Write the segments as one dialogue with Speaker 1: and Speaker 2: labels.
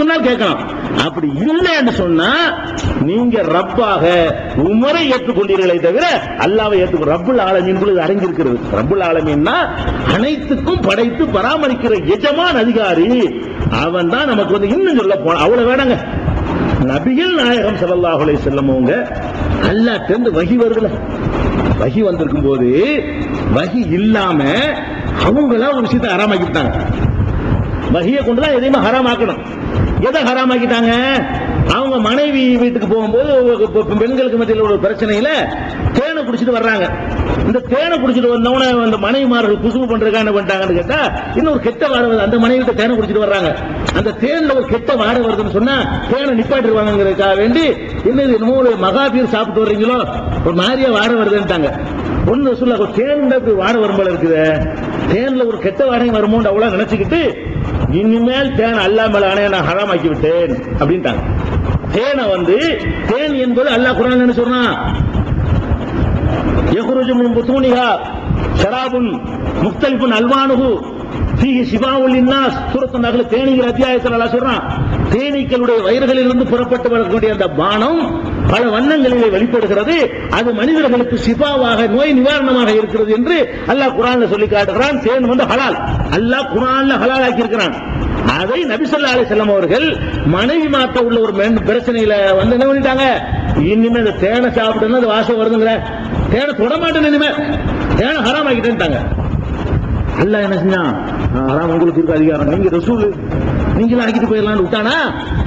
Speaker 1: சொன்னால் கேட்கலாம். அப்படி இல்லைன்னு சொன்னா நீங்க ரப்பாக உமரை ஏற்றுக்கொண்டீர்களே தவிர அல்லாவை ஏற்றுக்கொள் ரப்புல் ஆலமீன் அடங்கியிருக்கிறது. ரப்புல் ஆலமீன்னா அனைத்துக்கும் படைத்து பராமரிக்கிற எஜமான் அதிகாரி. அவன் தான் நமக்கு வந்து இன்னும் சொல்ல போன அவ்வளவு வேணாங்க. நபிகள் நாயகம் ஸல்லல்லாஹு அலைஹி அல்லாட்டேந்து அவங்க அல்லாஹ் வகி வருதுல. வகி வந்திருக்கும் போது வகி இல்லாம அவங்களா ஒரு விஷயத்தை ஹராமாக்கிட்டாங்க. வகியை கொண்டு தான் எதையுமே ஹராமாக்கணும். எதை ஹராமாக்கிட்டாங்க? அவங்க மனைவி வீட்டுக்கு போகும்போது பெண்களுக்கு மத்தியில் ஒரு பிரச்சனையில தேனை குடிச்சிட்டு வர்றாங்க. இந்த தேனை குடிச்சிட்டு வந்தவன அந்த மனைவிமார்கள் குசும்பு பண்றதுக்காக என்ன பண்ணிட்டாங்கன்னு கேட்டா ஒரு கெட்ட வாடை வருது. அந்த மனைவி தேனை குடிச்சிட்டு வர்றாங்க. அந்த தேன்ல ஒரு கெட்ட வாடை வருதுன்னு சொன்னா தேனை நிப்பாட்டிடுவாங்கிறதுக்காக வேண்டி என்னது என்னமோ ஒரு மகாபீர் சாப்பிட்டு வர்றீங்களோ? ஒரு மாதிரியா வாடை வருதுன்ட்டாங்க ஒன்னு சொல்ல தேன்ல இப்படி வாடை வரும்போல இருக்குது. தேன்ல ஒரு கெட்ட வாடகை வருமோன்னு அவ்வளவு நினைச்சுக்கிட்டு இனிமேல் தேன் அல்லா மேல நான் ஹராமாக்கி விட்டேன் அப்படின்ட்டாங்க. தேனை வந்து தேன் என்பது அல்லாஹ் குரான் என்ன சொன்னா யஹ்ருஜு மின் புத்தூனிஹா ஷராபுன் முக்தலிஃபுன் அல்வானுஹு. ஃபீஹி ஷிஃபாவுல் லின்னாஸ் சூரத்து நகல தேனீங்கிற அத்தியாயத்தில் அல்லாஹ் சொல்றான் தேனீக்களுடைய வயிறுகளிலிருந்து புறப்பட்டு வரக்கூடிய அந்த பானம் பல வண்ணங்களிலே வெளிப்படுகிறது. அது மனிதர்களுக்கு சிபாவாக நோய் நிவாரணமாக இருக்கிறது என்று அல்லாஹ் குரான்ல சொல்லி காட்டுகிறான். தேன் வந்து ஹலால். அல்லாஹ் குரான்ல ஹலால் ஆக்கி இருக்கிறான் அதை நபிசல்லா அலிசல்லம் அவர்கள் மனைவி மாத்த உள்ள ஒரு மென் பிரச்சனையில வந்து என்ன பண்ணிட்டாங்க? இனிமே இந்த தேனை சாப்பிட்டோம்னா அது வாசம் வருதுங்கிற. தேனை தொடமாட்டேன் இனிமே. தேனை ஹராம் ஆகிட்டேன்ட்டாங்க அல்ல என்ன செஞ்சான் ஆ, உங்களுக்கு இருக்க அதிகாரம். நீங்க ரசூல். நீங்களும் ஆக்கிட்டு போயிடலாம்னு விட்டானா?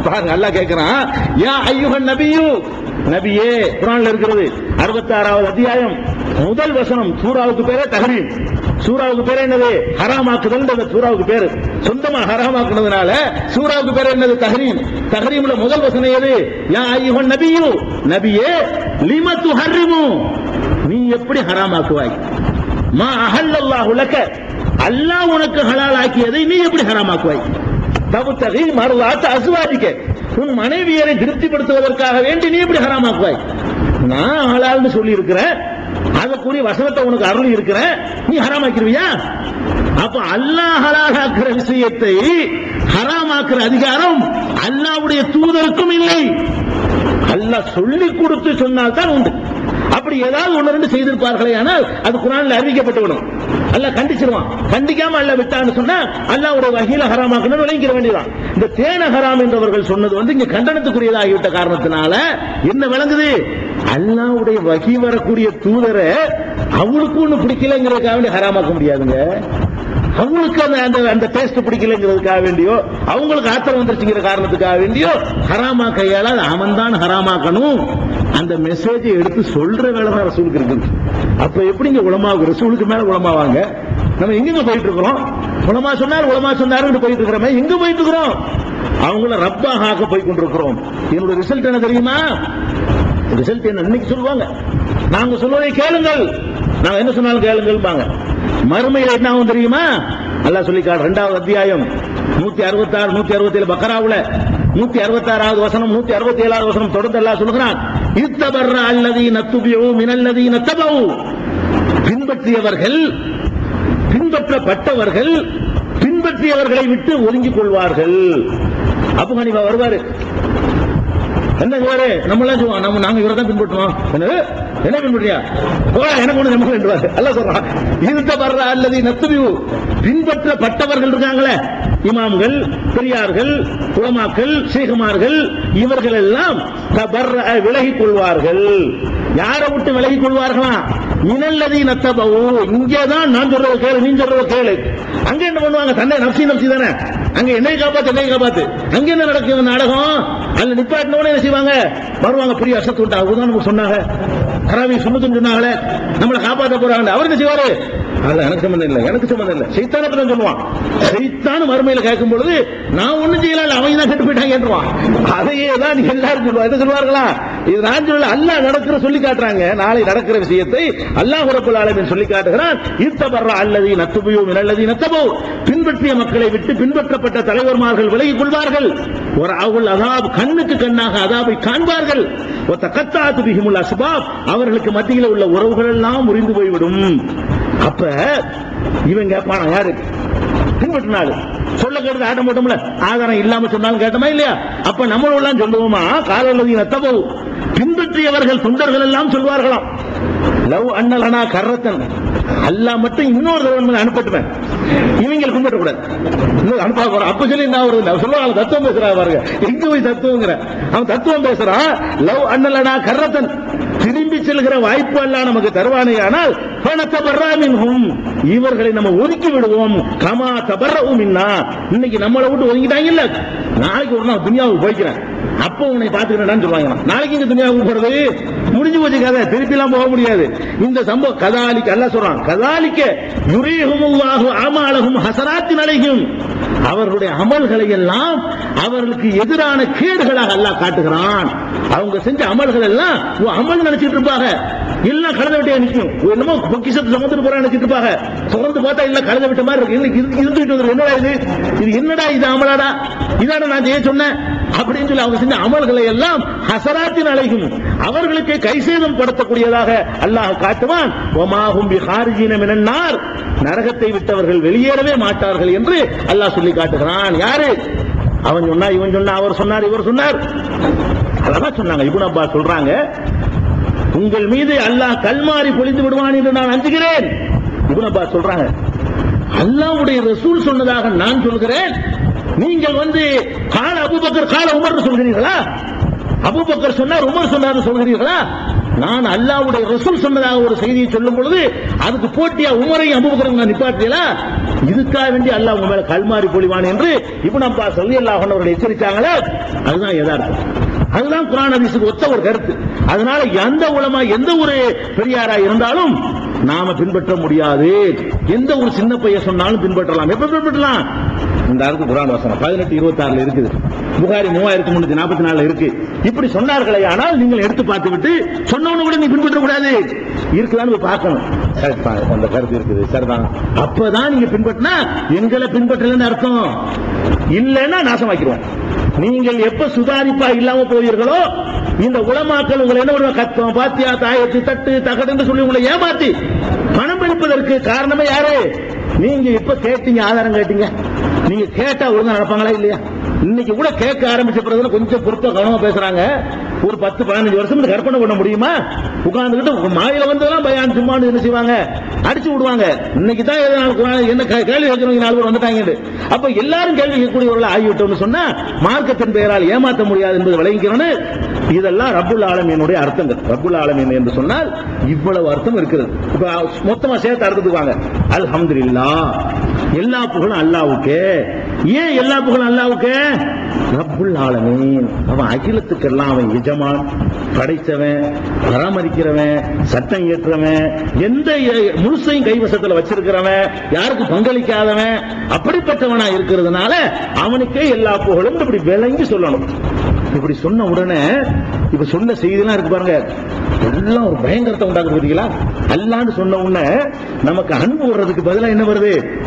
Speaker 1: பாருங்க அல்லா கேட்கிறான் யா ஐயுகன் நபியு. நபியே குரான்ல இருக்கிறது. அறுபத்தாறாவது அத்தியாயம். முதல் வசனம் சூறாவுக்கு பேரே தஹரீம் சூறாவுக்கு பேர் என்னது? ஹராமாக்குதல் அந்த சூறாவுக்கு பேரு. சொந்தமா ஹராமாக்குனதுனால சூறாவுக்கு பேர் என்னது? தஹரீம் தஹரீம்ல முதல் வசனம் எது? யா ஐயுகன் நபியு. நபியே லிம துஹர்ரிமு. நீ எப்படி ஹராமாக்குவாய்? மா அஹல்லல்லாஹு லக்க. அல்லாஹ் உனக்கு ஹலால் ஆக்கியதை நீ எப்படி ஹராமாக்குவாய்? தபுத்தகை மறுவாத்த அசுவாதிக்க உன் மனைவியரை திருப்திப்படுத்துவதற்காக வேண்டி நீ எப்படி ஹராமாக்குவாய்? நான் ஹலால்னு சொல்லி இருக்கிறேன் அதற்குரிய வசனத்தை உனக்கு அருள் இருக்கிறேன் நீ ஹராமாக்கிருவியா? அப்ப அல்லாஹ் ஹலாலாக்குற விஷயத்தை ஹராமாக்குற அதிகாரம் அல்லாவுடைய தூதருக்கும் இல்லை. அல்லாஹ் சொல்லி கொடுத்து சொன்னால் தான் உண்டு. அப்படி ஏதாவது ஒன்று ரெண்டு செய்திருப்பார்களே ஆனால் அது குரானில் அறிவிக்கப்பட்டு விடும் அல்ல கண்டிச்சிருவான். கண்டிக்காம அல்ல விட்டான்னு சொன்னா ஒரு வகையில ஹராமாக்கணும் விளங்கிற வேண்டியதான் இந்த தேன ஹராம் என்றவர்கள் சொன்னது வந்து இங்க கண்டனத்துக்குரியதாகிவிட்ட காரணத்தினால என்ன விளங்குது? அல்லாவுடைய வகி வரக்கூடிய தூதரை அவளுக்கு ஒண்ணு பிடிக்கலங்கிறதுக்காக வேண்டி ஹராமாக்க முடியாதுங்க. அவங்களுக்கு அந்த அந்த அந்த டேஸ்ட் பிடிக்கலங்கிறதுக்காக வேண்டியோ அவங்களுக்கு ஆத்திரம் வந்துருச்சுங்கிற காரணத்துக்காக வேண்டியோ ஹராமா கையால அவன் தான் ஹராமாக்கணும். அந்த மெசேஜை எடுத்து சொல்ற வேலை தான் ரசூலுக்கு இருக்குது. அப்ப எப்படிங்க உலமாவுக்கு ரசூலுக்கு மேல உலமாவாங்க? நம்ம எங்கெங்க போயிட்டு இருக்கிறோம்? உலமா சொன்னார் உலமா சொன்னாருன்னு போயிட்டு இருக்கிறோமே எங்க போயிட்டு இருக்கிறோம்? அவங்கள ரப்பாக ஆக்க போய் கொண்டிருக்கிறோம். என்னோட ரிசல்ட் என்ன தெரியுமா? ரிசல்ட் என்ன இன்னைக்கு சொல்லுவாங்க. நாங்க சொல்வதை கேளுங்கள். நாங்க என்ன சொன்னாலும் கேளுங்கள்பாங்க. மறுமையில் என்ன ஆகும் தெரியுமா? நல்லா சொல்லிக்காடு ரெண்டாவது அத்தியாயம். நூத்தி அறுபத்தி ஆறு நூத்தி அறுபத்தி ஏழு பக்கராவுல. நூத்தி அறுபத்தி ஆறாவது வசனம் நூத்தி அறுபத்தி ஏழாவது வசனம் தொடர்ந்து எல்லாம் சொல்லுகிறான். இத்தபர்ற அல்லதி நத்துபியோ மினல்லதி நத்தபவு பின்பற்றியவர்கள் பின்பற்றப்பட்டவர்கள் பின்பற்றியவர்களை விட்டு ஒதுங்கிக் கொள்வார்கள் அபு ஹனீஃபா வருவாரு. என்ன சொல்வாரு நம்ம சொல்லுவோம் நம்ம நாங்க இவரை தான் பின்பற்றுவோம். என்ன பின்பற்றியா? போடா எனக்கு ஒண்ணு நம்ம என்றுவாரு அல்ல சொல்றான். இருந்த வர்ற அல்லது நத்துபிவு பின்பற்றப்பட்டவர்கள் இருக்காங்களே. இமாம்கள் பெரியார்கள் உலமாக்கள் சீகமார்கள் இவர்கள் எல்லாம் விலகிக் கொள்வார்கள். யாரை விட்டு விலகிக் கொள்வார்களா? இனல்லதி நத்தபவு இங்கேதான் நான் சொல்றது கேளு நீ சொல்றது கேளு. அங்க என்ன பண்ணுவாங்க? தன்னை நப்சி நப்சி தானே. அங்க என்னை காப்பாத்து என்னை காப்பாத்து. அங்க என்ன நடக்குது? நாடகம்? அல்ல நிப்பாட்டினவனே என்ன செய்வாங்க? வருவாங்க பெரிய அசத்து உண்டா அவங்க நமக்கு சொன்னாங்க. கராவி சுமத்துன்னு சொன்னாங்களே. நம்மளை காப்பாற்ற போறாங்க அவர் என்ன செய்வாரு? அல்ல எனக்கு சம்மந்தம் இல்லை எனக்கு சம்மந்தம் இல்லை. சைத்தான பத்தி சொல்லுவான். சைத்தான மறுமையில கேட்கும் பொழுது நான் ஒண்ணும் செய்யல அவங்க தான் கெட்டு போயிட்டாங்கன்றான் அதையே தான் எல்லாரும் சொல்லுவா என்ன சொல்லுவார்களா? இது நான் சொல்லல அல்லாஹ் நடக்கிற சொல்லி காட்டுறாங்க. நாளை நடக்கிற விஷயத்தை அல்லாஹ் ரப்பல் ஆலமின் சொல்லி காட்டுகிறான். இத்தபர்ற அல்லது நத்துபுயோ அல்லது நத்தபோ பின்பற்றிய மக்களை விட்டு பின்பற்றப்பட்ட தலைவர்மார்கள் விலகிக் கொள்வார்கள். ஒரு அவள் அதாப் கண்ணுக்கு கண்ணாக அதாபை காண்பார்கள். ஒத்த கத்தாத்து பிகிமுல் அஸ்பாப். அவர்களுக்கு மத்தியில் உள்ள உறவுகள் எல்லாம் முறிந்து போய்விடும். அப்ப இவன் கேட்பானா யாரு? பின்பற்றினாரு சொல்ல கேட்டது ஆட்டம் மாட்டோம்ல ஆதாரம் இல்லாம சொன்னாலும் கேட்டோமா இல்லையா? அப்ப நம்மளெல்லாம் சொல்லுவோமா? காலல்லதி நத்தபோ பின்பற்றியவர்கள் தொண்டர்கள் எல்லாம் சொல்வார்களாம். லவ் அண்ணலனா கர்ரத்தன். அல்லா மட்டும் இன்னொரு தடவை அனுப்பட்டுவேன் இவங்க பின்பற்றக்கூடாது இன்னும் அனுப்ப போற அப்ப சொல்லி நான் ஒரு சொல்லுவாங்க தத்துவம் பேசுறா பாருங்க. எங்க போய் தத்துவங்கிற? அவன் தத்துவம் பேசுறான் லவ் அண்ணலனா கர்ரத்தன். திரும்பி செல்கிற வாய்ப்பு எல்லாம் நமக்கு தருவானே. ஆனால் பணத்தபர்ராமின்ஹும் இவர்களை நம்ம ஒதுக்கி விடுவோம். கமா தபர்ரவும் இன்னா இன்னைக்கு நம்மளை விட்டு ஒதுங்கிட்டாங்கல்ல. நாளைக்கு ஒரு நாள் துனியாவுக்கு போய்க்கிறேன். அப்போ உன்னை பாத்துக்கிறேன்னு சொல்லுவாங்க நாளைக்கு இங்க துனியாவுக்கு போறது? முடிஞ்சு போச்சு கதை. திருப்பி எல்லாம் போக முடியாது. இந்த சம்பவம் கதாலிக்கு அல்ல சொல்றான். கதாலிக்க யுரீஹுமுல்லாஹு அமாலஹும் ஹசராத்தின் அலைஹும். அவர்களுடைய அமல்களை எல்லாம் அவர்களுக்கு எதிரான கேடுகளாக அல்லாஹ் காட்டுகிறான். அவங்க செஞ்ச அமல்கள் எல்லாம் அமல் நினைச்சிட்டு இருப்பாங்க. எல்லாம் கலந்து விட்டே நிற்கும். என்னமோ பொக்கிஷத்தை சுமந்துட்டு போறா நினைச்சிட்டு இருப்பாங்க. தொடர்ந்து பார்த்தா இல்ல கலந்து விட்ட மாதிரி இருக்கு. இருந்துட்டு என்னடா இது? இது என்னடா இது அமலாடா? இதான நான் ஜெய சொன்னேன்? அப்படின்னு சொல்லி அவங்க செஞ்ச அமல்களை எல்லாம் ஹசராத்தின் அழைக்கும் அவர்களுக்கு கைசேதம் படுத்தக்கூடியதாக அல்லாஹ் காட்டுவான். ஒமாகும் பிஹார்ஜீனம் என்னார் நரகத்தை விட்டவர்கள் வெளியேறவே மாட்டார்கள் என்று அல்லாஹ் சொல்லி காட்டுகிறான். யாரு? அவன் சொன்னா இவன் சொன்னா அவர் சொன்னார் இவர் சொன்னார். அதான் சொன்னாங்க. இபுன் அப்பா சொல்றாங்க உங்கள் மீது அல்லாஹ் கல்மாறி பொழிந்து விடுவான் என்று நான் அஞ்சுகிறேன். இபுன் அப்பா சொல்றாங்க அல்லாஹ்வுடைய ரசூல் சொன்னதாக நான் சொல்கிறேன். நீங்கள் வந்து கால அபுபக்கர் கால உமர் சொல்கிறீர்களா? அபூபக்கர் சொன்னார் உமர் சொன்னார் சொல்கிறீர்களா? நான் அல்லாஹ்வுடைய ரசூல் சொன்னதாக ஒரு செய்தியை சொல்லும் பொழுது அதுக்கு போட்டியா உமரையும் அபுபக்கரும் நான் நிப்பாட்டியலா? இதுக்காக வேண்டி அல்லாஹ் உங்க மேல கல்மாறி பொழிவான் என்று இப்னு அப்பாஸ் சொல்லி அல்லாஹ் அவர்கள் எச்சரித்தாங்களே. அதுதான் யதார்த்தம். அதுதான் குரான் அதிசுக்கு ஒத்த ஒரு கருத்து. அதனால எந்த உலமா எந்த ஒரு பெரியாரா இருந்தாலும் நாம பின்பற்ற முடியாது. எந்த ஒரு சின்ன பையன் சொன்னாலும் பின்பற்றலாம். எப்ப பின்பற்றலாம்? இந்த அருக்கு குரான் வசனம். பதினெட்டு இருபத்தி ஆறுல இருக்குது. புகாரி மூவாயிரத்தி முன்னூத்தி நாற்பத்தி நாலுல இருக்கு. இப்படி சொன்னார்களே ஆனால் நீங்கள் எடுத்து பார்த்து விட்டு சொன்னவனு கூட நீ பின்பற்ற கூடாது இருக்குதான்னு பார்க்கணும். அந்த கருத்து இருக்குது. சரிதான். அப்பதான் நீங்க பின்பற்றினா எங்களை பின்பற்றலன்னு அர்த்தம். இல்லைன்னா நாசமாக்கிடுவோம் நீங்கள் எப்ப சுதாரிப்பா இல்லாம போவீர்களோ இந்த உளமாக்கல் உங்களை என்ன பண்ணுவாங்க? கத்தம் பாத்தியா தாயத்து தட்டு தகடுன்னு சொல்லி உங்களை ஏமாத்தி பணம் பிடிப்பதற்கு காரணமே யாரு? நீங்க இப்ப கேட்டீங்க ஆதாரம் கேட்டீங்க. நீங்க கேட்டா ஒழுங்கா நடப்பாங்களா இல்லையா? இன்னைக்கு கூட கேட்க ஆரம்பிச்ச பிறகு கொஞ்சம் பொறுப்பா கவனமா பேசுறாங்க. ஒரு பத்து பதினஞ்சு வருஷம் இந்த கற்பனை பண்ண முடியுமா? உட்கார்ந்துக்கிட்டு மாயில வந்ததெல்லாம் பயான் சும்மானு என்ன செய்வாங்க? அடிச்சு விடுவாங்க. இன்னைக்கு தான் எதனால என்ன கேள்வி கேட்கறவங்க நாலு பேர் வந்துட்டாங்க அப்ப எல்லாரும் கேள்வி கேட்கக்கூடியவர்கள் ஆகிவிட்டோம்னு சொன்னா மார்க்கத்தின் பெயரால் ஏமாற்ற முடியாது என்பது விளங்கிக்கிறோன்னு இதெல்லாம் ரப்புல் ஆலமீனுடைய அர்த்தங்கள். ரப்புல் ஆலமீன் என்று சொன்னால் இவ்வளவு அர்த்தம் இருக்கிறது. இப்ப மொத்தமா சேர்த்து அர்த்தத்துக்கு வாங்க. அல்ஹம்துலில்லாஹ். எல்லா புகழும் அல்லாவுக்கே. ஏன் எல்லா புகழும் அல்லாவுக்கு? ரப்புல் ஆலமீன். அவன் அகிலத்துக்கெல்லாம் அவன் எஜமான். படைத்தவன் பராமரிக்கிறவன் சட்டம் ஏற்றவன் எந்த எ- முழுசையும் கைவசத்துல வச்சிருக்கிறவன் யாருக்கு பங்களிக்காதவன் அப்படிப்பட்டவனா இருக்கிறதுனால அவனுக்கே எல்லா புகழும் இப்படி விளங்கி சொல்லணும். இப்படி சொன்ன உடனே இப்ப சொன்ன செய்திலாம் இருக்கு பாருங்க. எல்லாம் ஒரு பயங்கரத்தை உண்டாக்குது பார்த்தீங்களா அல்லான்னு சொன்ன உடனே நமக்கு அன்பு வர்றதுக்கு பதிலாக என்ன வருது?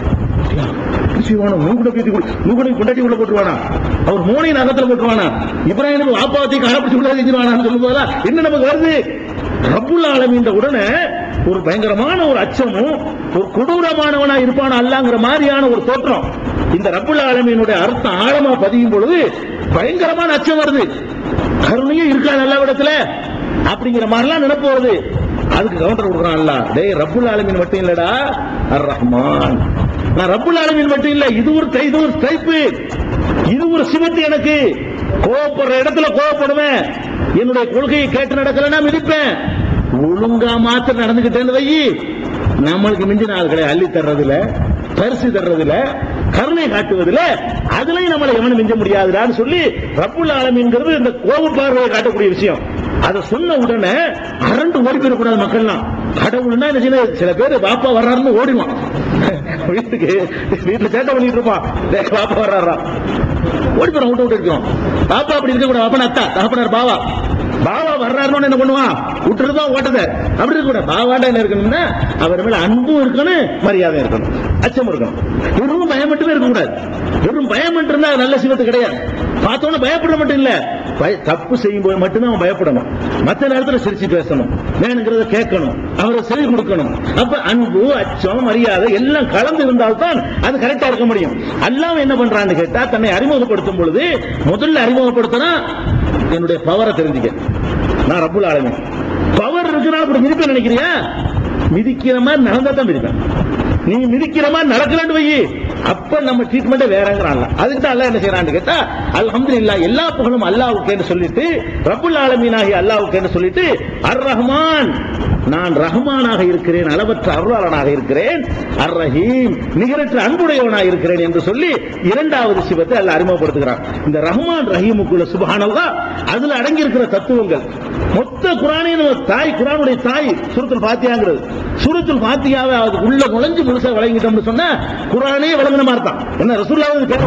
Speaker 1: சிவானம் மூக்குட பேத்தி மூக்குடை கொண்டாட்டி உள்ள போட்டுருவானா? அவர் மோனையின் நகத்துல போட்டுருவானா? இப்ராஹிம் வாப்பாவத்தை காலப்பிடிச்சு உள்ள செஞ்சிருவானான்னு சொல்லும் என்ன நமக்கு வருது? ரப்புல் ஆலமீன்ற உடனே ஒரு பயங்கரமான ஒரு அச்சமும் ஒரு கொடூரமானவனா இருப்பான் அல்லாங்கிற மாதிரியான ஒரு தோற்றம். இந்த ரப்புல் ஆலமீனுடைய அர்த்தம் ஆழமா பதியும் பொழுது பயங்கரமான அச்சம் வருது. கருணையும் இருக்கா நல்ல இடத்துல அப்படிங்கிற மாதிரிலாம் நினைப்பு வருது. அதுக்கு கவுண்டர் கொடுக்குறான் அல்ல டேய் ரப்புல் ஆலமீன் மட்டும் இல்லடா. அர் ரஹ்மான் நான் ரப்புல் ஆலமீன் மட்டும் இல்ல இது ஒரு தை- இது ஒரு டைப்பு இது ஒரு சிவத்து எனக்கு. கோவப்படுற இடத்துல கோவப்படுவேன். என்னுடைய கொள்கையை கேட்டு நடக்கலன்னா மிதிப்பேன். ஒழுங்கா மாத்திர நடந்துகிட்டேன்னு வை. நம்மளுக்கு மிஞ்சின ஆள்களை அள்ளி தர்றதுல பரிசு தர்றதுல கருணை காட்டுவதில் அதுலயும் நம்மளை எவனும் மிஞ்ச முடியாதுடான்னு சொல்லி ரப்புல் ஆலமீன்கிறது இந்த கோப பார்வையை காட்டக்கூடிய விஷயம். அதை சொன்ன உடனே அரண்டு ஓடி போயிடக்கூடாது மக்கள்லாம். கடவுள்னா என்ன செய்யணும்? சில பேர் பாப்பா வர்றாருன்னு ஓடிவான் வீட்டுக்கு வீட்டுல சேட்டை பண்ணிட்டு இருப்பான். பாப்பா வர்றாரா ஓடி போற விட்டு விட்டு இருக்கோம் பாப்பா அப்படி இருக்க கூட அப்பன அத்தா தகப்பனார் பாவா. பாவா வர்றாருன்னு என்ன பண்ணுவான்? விட்டுறதா ஓட்டத. அப்படி இருக்க கூட பாவாண்டா என்ன இருக்கணும்னா அவர் மேல அன்பும் இருக்கணும் மரியாதை இருக்கணும். அச்சம் இருக்கணும். வெறும் பயம் மட்டுமே இருக்க கூடாது. வெறும் பயம் மட்டும் இருந்தா நல்ல சிவத்து கிடையாது. பார்த்தோன்னு பயப்பட மட்டும் இல்ல. பய- தப்பு செய்யும் போது மட்டும்தான் அவன் பயப்படணும். மத்த நேரத்தில் சிரிச்சு பேசணும். வேணுங்கிறத கேட்கணும். அவரை செவி கொடுக்கணும். அப்ப அன்பு அச்சம் மரியாதை எல்லாம் கலந்து இருந்தால்தான் அது கரெக்டா இருக்க முடியும். அல்லாம என்ன பண்றான்னு கேட்டா தன்னை அறிமுகப்படுத்தும் பொழுது முதல்ல அறிமுகப்படுத்தினா என்னுடைய பவரை தெரிஞ்சுக்க. நான் ரப்புல் ஆளுமே பவர் இருக்கிறனால அப்படி மிதிப்பேன் நினைக்கிறியா? மிதிக்கிற மாதிரி நடந்தா தான் மிதிப்பேன். நீ மிதிக்கிற மாதிரி நடக்கலான்னு வை அப்ப நம்ம ட்ரீட்மெண்ட் வேறங்கிறான் அதுக்கு தான் அல்ல என்ன செய்யறான்னு கேட்டா அல்ஹம்துலில்லாஹ் எல்லா புகழும் அல்லாவுக்கு சொல்லிட்டு ரப்புல் ஆலமீனாகி அல்லாவுக்கு சொல்லிட்டு அர் ரஹ்மான் நான் ரஹ்மானாக இருக்கிறேன் அளவற்ற அருளாளனாக இருக்கிறேன் அர் ரஹீம் நிகரற்ற அன்புடையவனாக இருக்கிறேன் என்று சொல்லி இரண்டாவது சிவத்தை அல்ல அறிமுகப்படுத்துகிறான். இந்த ரஹ்மான் ரஹீமுக்குள்ள சுபஹானல்லாஹ் அதுல அடங்கியிருக்கிற தத்துவங்கள். மொத்த குரானே நம்ம தாய் குரானுடைய தாய் சூரத்துல் பாத்தியாங்கிறது சூரத்துல் பாத்தியாவை அது உள்ள நுழைஞ்சு முழுசா வழங்கிட்டோம்னு சொன்னா குரானே விளங்கின மாதிரி தான். என்ன ரசூல்லாவது பேர்